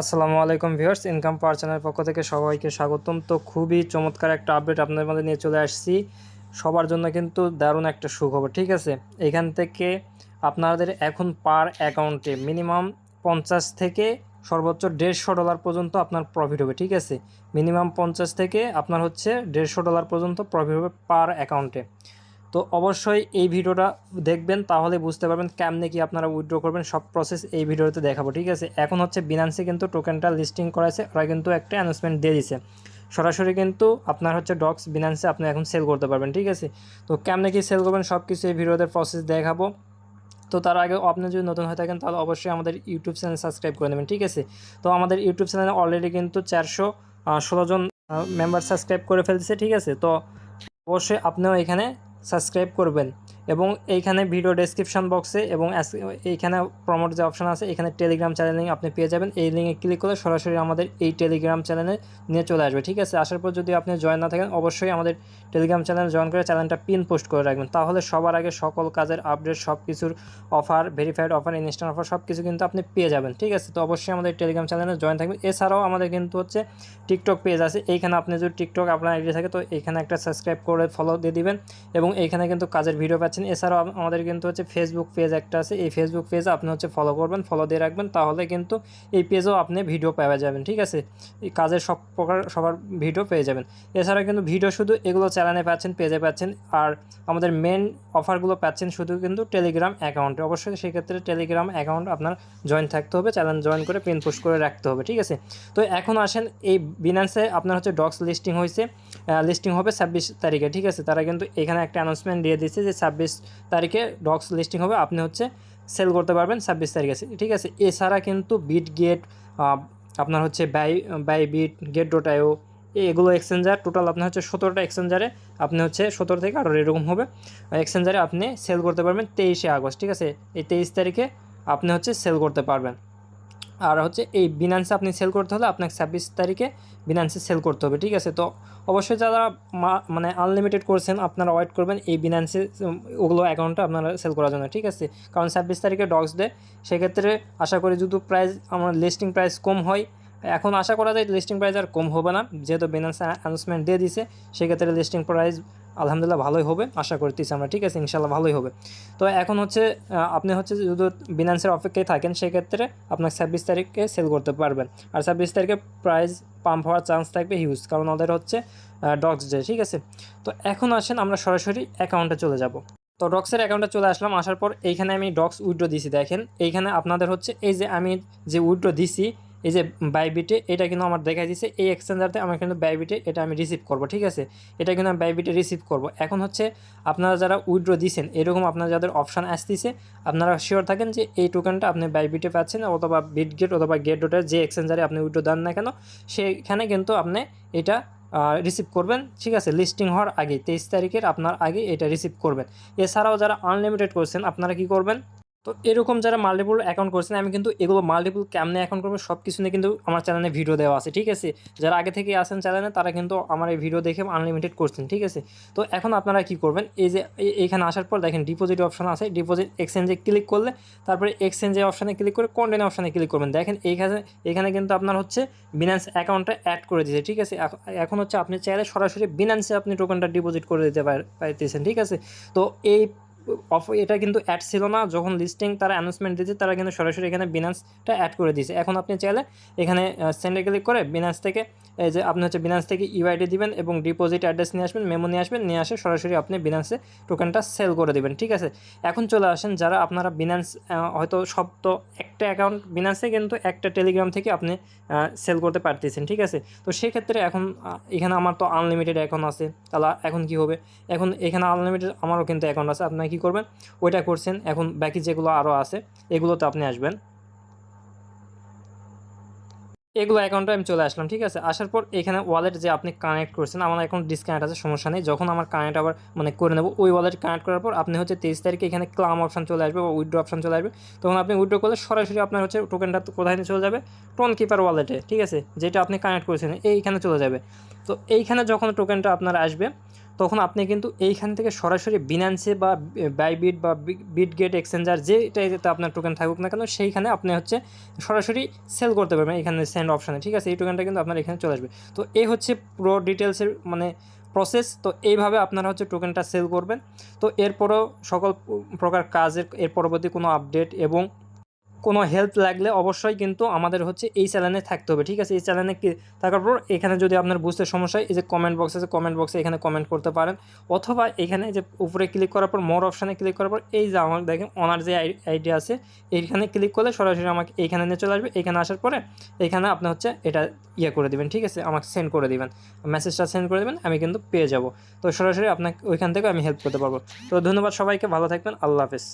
আসসালামু আলাইকুম viewers income পাওয়ার চ্যানেলের পক্ষ থেকে সবাইকে স্বাগতম। তো খুবই চমৎকার একটা আপডেট আপনাদের মধ্যে নিয়ে চলে আসছি। সবার জন্য কিন্তু দারুণ একটা সুখবর, ঠিক আছে? এখান থেকে আপনাদের এখন পার অ্যাকাউন্টে মিনিমাম পঞ্চাশ থেকে সর্বোচ্চ দেড়শো ডলার পর্যন্ত আপনার প্রফিট হবে, ঠিক আছে? মিনিমাম পঞ্চাশ থেকে আপনার হচ্ছে দেড়শো ডলার পর্যন্ত প্রফিট হবে পার অ্যাকাউন্টে তো অবশ্যই এই ভিডিওটা দেখবেন, তাহলে বুঝতে পারবেন কেমনে কি আপনারা উইথড্র করবেন। সব প্রসেস এই ভিডিওতে দেখাবো, ঠিক আছে? এখন হচ্ছে বিনান্সে কিন্তু টোকেনটা লিস্টিং করাছে ওরা কিন্তু একটা অ্যানাউন্সমেন্ট দিয়ে দিছে। সরাসরি কিন্তু আপনার হচ্ছে ডক্স বিনান্সে আপনি এখন সেল করতে পারবেন, ঠিক আছে? তো কেমনে কি সেল করবেন সব কিছু এই ভিডিওতে প্রসেস দেখাবো। তো তার আগে আপনি যদি নতুন হয়ে থাকেন, তাহলে অবশ্যই আমাদের ইউটিউব চ্যানেল সাবস্ক্রাইব করে নেবেন, ঠিক আছে? তো আমাদের ইউটিউব চ্যানেলে অলরেডি কিন্তু চারশো ষোলো জন মেম্বার সাবস্ক্রাইব করে ফেলছে, ঠিক আছে? তো অবশ্যই আপনিও এখানে সাবস্ক্রাইব করবেন। এবং এইখানে ভিডিও ডেসক্রিপশন বক্সে এবং এইখানে প্রমোট যে অপশান আছে এখানে টেলিগ্রাম চ্যানেল লিঙ্ক আপনি পেয়ে যাবেন। এই লিঙ্কে ক্লিক করে সরাসরি আমাদের এই টেলিগ্রাম চ্যানেলে নিয়ে চলে আসবে, ঠিক আছে? আসার পর যদি আপনি জয়েন না থাকেন, অবশ্যই আমাদের টেলিগ্রাম চ্যানেল জয়েন করে চ্যানেলটা পিন পোস্ট করে রাখবেন। তাহলে সবার আগে সকল কাজের আপডেট সব কিছুর offer verified offer instant offer সব কিছু কিন্তু আপনি পেয়ে যাবেন, ঠিক আছে? তো অবশ্যই আমাদের টেলিগ্রাম চ্যানেলে জয়েন থাকবেন। এছাড়াও আমাদের কিন্তু হচ্ছে টিকটক পেজ আছে। এইখানে আপনি যদি টিকটক আপনার আইডি থাকে, তো এইখানে একটা সাবস্ক্রাইব করে ফলো দিয়ে দিবেন। এবং এইখানে কিন্তু কাজের ভিডিও পাচ্ছেন। এছাড়াও আমাদের কিন্তু হচ্ছে ফেসবুক পেজ একটা আছে। এই ফেসবুক পেজে আপনি হচ্ছে ফলো করবেন ফলো দিয়ে রাখবেন, তাহলে কিন্তু এই পেজেও আপনি ভিডিও পাওয়া যাবেন, ঠিক আছে? কাজের সব প্রকার, সবার ভিডিও পেয়ে যাবেন। এছাড়া কিন্তু ভিডিও শুধু এগুলো চ্যানেলে পাচ্ছেন পেজে পাচ্ছেন। আর আমাদের মেন অফারগুলো পাচ্ছেন শুধু কিন্তু টেলিগ্রাম অ্যাকাউন্টে অবশ্যই সেক্ষেত্রে টেলিগ্রাম অ্যাকাউন্ট আপনার জয়েন থাকতে হবে চ্যানেল জয়েন করে পিন পোস্ট করে রাখতে হবে, ঠিক আছে? তো এখন আসেন, এই বিনান্সে আপনার হচ্ছে ডক্স লিস্টিং হয়েছে লিস্টিং হবে ছাব্বিশ তারিখে, ঠিক আছে? তারা কিন্তু এখানে একটা অ্যানাউন্সমেন্ট দিয়ে দিচ্ছে যে ছাব্বিশ তারিখে ডক্স লিস্টিং হবে। আপনি হচ্ছে সেল করতে পারবেন ছাব্বিশ তারিখে ঠিক আছে? এছাড়া কিন্তু বিট গেট আপনার হচ্ছে বাই বাই বিট গেট ডোটায়ও এগুলো এক্সচেঞ্জার টোটাল আপনার হচ্ছে সতেরোটা এক্সচেঞ্জারে আপনি হচ্ছে সতেরো থেকে আরও এরকম হবে। এক্সচেঞ্জারে আপনি সেল করতে পারবেন তেইশে আগস্ট। ঠিক আছে? এই তেইশ তারিখে আপনি হচ্ছে সেল করতে পারবেন। আর হচ্ছে এই বিনান্সে আপনি সেল করতে হলে আপনাকে ছাব্বিশ তারিখে বিনান্সে সেল করতে হবে, ঠিক আছে? তো অবশ্যই যারা মানে আনলিমিটেড করছেন, আপনারা ওয়েট করবেন এই বিনান্সে ওগুলো অ্যাকাউন্টটা আপনারা সেল করার জন্য, ঠিক আছে? কারণ ছাব্বিশ তারিখে ডক্স দেয়, সেক্ষেত্রে আশা করি যদি প্রাইস আমার লিস্টিং প্রাইস কম হয় এখন আশা করা যায় লিস্টিং প্রাইস আর কম হবে না। যেহেতু বিনান্স অ্যানাউন্সমেন্ট দিয়ে দিছে, সেক্ষেত্রে লিস্টিং প্রাইস আলহামদুলিল্লাহ ভালোই হবে, আশা করতেছি আমরা, ঠিক আছে? ইনশাল্লাহ ভালোই হবে। তো এখন হচ্ছে আপনি হচ্ছে যদি বিনান্সের অপেক্ষায় থাকেন, সেক্ষেত্রে আপনার ছাব্বিশ তারিখে সেল করতে পারবেন। আর ছাব্বিশ তারিখে প্রাইস পাম্প হওয়ার চান্স থাকবে হিউজ কারণ ওদের হচ্ছে ডক্স ডে ঠিক আছে? তো এখন আসেন, আমরা সরাসরি অ্যাকাউন্টে চলে যাব। তো ডক্সের অ্যাকাউন্টে চলে আসলাম, আসার পর এইখানে আমি ডক্স উইড্রো দিছি, দেখেন? এইখানে আপনাদের হচ্ছে, এই যে আমি যে উইড্রো দিছি এই যে বাইবিটে এটা কিন্তু আমার দেখা দিচ্ছে এই এক্সচেঞ্জারতে আমার কিন্তু বাইবিটে এটা আমি রিসিভ করব, ঠিক আছে? এটা কিন্তু আমি বাইবিটে রিসিভ করব। এখন হচ্ছে আপনারা যারা উইড্রো দিছেন, এরকম আপনার যাদের অপশান আসতেছে, আপনারা শিওর থাকেন যে এই টোকেনটা আপনি বাইবিটে পাচ্ছেন অথবা বিটগেট অথবা গেট ডোটের যে এক্সচেঞ্জারে আপনি উইড্রো দেন না কেন, সেখানে কিন্তু আপনি এটা রিসিভ করবেন, ঠিক আছে? লিস্টিং হওয়ার আগে, তেইশ তারিখের আপনার আগে এটা রিসিভ করবেন। এছাড়াও যারা আনলিমিটেড করছেন, আপনারা কি করবেন? তো এরকম যারা মাল্টিপুল অ্যাকাউন্ট করছেন, আমি কিন্তু এগুলো মাল্টিপুল কেমনে অ্যাকাউন্ট করব সব কিছু নিয়ে কিন্তু আমার চ্যানেলে ভিডিও দেওয়া আছে, ঠিক আছে? যারা আগে থেকে আসেন চ্যানেলে তারা কিন্তু আমার এই ভিডিও দেখে আনলিমিটেড করছেন, ঠিক আছে? তো এখন আপনারা কি করবেন, এই যে এইখানে আসার পর দেখেন ডিপোজিট অপশন আছে ডিপোজিট এক্সচেঞ্জে ক্লিক করলে, তারপরে এক্সচেঞ্জে অপশানে ক্লিক করে কন্টেন্ট অপশানে ক্লিক করবেন। দেখেন এইখানে, এখানে কিন্তু আপনার হচ্ছে বিনান্স অ্যাকাউন্টটা অ্যাড করে দিয়েছে, ঠিক আছে? এখন হচ্ছে আপনি চাইলে সরাসরি বিনান্সে আপনি টোকেনটা ডিপোজিট করে দিতে পার- পারতেছেন ঠিক আছে? তো এই অফ, এটা কিন্তু অ্যাড ছিল না। যখন লিস্টিং তারা অ্যানাউন্সমেন্ট দিয়েছে, তারা কিন্তু সরাসরি এখানে বিনান্সটা অ্যাড করে দিয়েছে। এখন আপনি চাইলে এখানে সেন্ডে ক্লিক করে বিনান্স থেকে, এই যে আপনি হচ্ছে বিনান্স থেকে ইউআইডি দিবেন এবং ডিপোজিট অ্যাড্রেস নিয়ে আসবেন মেমো নিয়ে আসবেন, নিয়ে আসে সরাসরি আপনি বিনান্সে টোকেনটা সেল করে দেবেন, ঠিক আছে? এখন চলে আসেন যারা আপনারা বিনান্স হয়তো সব তো একটা অ্যাকাউন্ট বিনান্সে কিন্তু একটা টেলিগ্রাম থেকে আপনি সেল করতে পারতেছেন, ঠিক আছে? তো সেক্ষেত্রে এখন এখানে আমার তো আনলিমিটেড অ্যাকাউন্ট আছে। তাহলে এখন কি হবে? এখন এখানে আনলিমিটেড আমারও কিন্তু অ্যাকাউন্ট আছে। আপনারা কী করবেন? ওইটা করছেন। এখন বাকি যেগুলো আরও আছে, এগুলোতে আপনি আসবেন। এগুলো অ্যাকাউন্টে আমি চলে আসলাম, ঠিক আছে? আসার পর এখানে ওয়ালেট যে আপনি কানেক্ট করছেন, আমার এখন ডিসকানেক্ট আছে, সমস্যা নেই। যখন আমার কানেক্ট আবার মানে করে নেব, ওই ওয়ালেট কানেক্ট করার পর আপনি হচ্ছে তেইশ তারিখে এখানে ক্লাম অপশন চলে আসবে বা উইড্রো অপশন চলে আসবে। তখন আপনি উইড্রো করলে সরাসরি আপনার হচ্ছে টোকেনটা কোথায় চলে যাবে? টোন কিপার ওয়ালেটে ঠিক আছে? যেটা আপনি কানেক্ট করেছেন, এইখানে চলে যাবে। তো এইখানে যখন টোকেনটা আপনার আসবে তখন আপনি কিন্তু এইখান থেকে সরাসরি বিনান্সে বা বাইবিট বা বিটগেট এক্সচেঞ্জার যেটাতে আপনার টোকেন থাকুক না কেন, সেইখানে আপনি হচ্ছে সরাসরি সেল করতে পারবেন এখানে সেন্ড অপশানে ঠিক আছে? এই টোকেনটা কিন্তু আপনার এখানে চলে আসবে। তো এই হচ্ছে পুরো ডিটেলসের মানে প্রসেস তো এইভাবে আপনারা হচ্ছে টোকেনটা সেল করবেন। তো এরপরও সকল প্রকার কাজের এর পরবর্তী কোনো আপডেট এবং কোনো হেল্প লাগলে অবশ্যই কিন্তু আমাদের হচ্ছে এই চ্যানেলে থাকতে হবে, ঠিক আছে? এই চ্যানেলে থাকার পর এখানে যদি আপনার বুঝতে সমস্যা হয়, এই যে কমেন্ট বক্স আছে কমেন্ট বক্সে এখানে কমেন্ট করতে পারেন। অথবা এখানে যে উপরে ক্লিক করার পর মোর অপশানে ক্লিক করার পর, এই যে আমার দেখেন ওনার যে আইডি আছে, এইখানে ক্লিক করলে সরাসরি আমাকে এইখানে নিয়ে চলে আসবে। এখানে আসার পরে এখানে আপনি হচ্ছে এটা ইয়ে করে দেবেন, ঠিক আছে? আমাকে সেন্ড করে দিবেন। মেসেজটা সেন্ড করে দেবেন, আমি কিন্তু পেয়ে যাব। তো সরাসরি আপনাকে ওইখান থেকে আমি হেল্প করতে পারব। তো ধন্যবাদ সবাইকে, ভালো থাকবেন, আল্লাহ হাফেজ।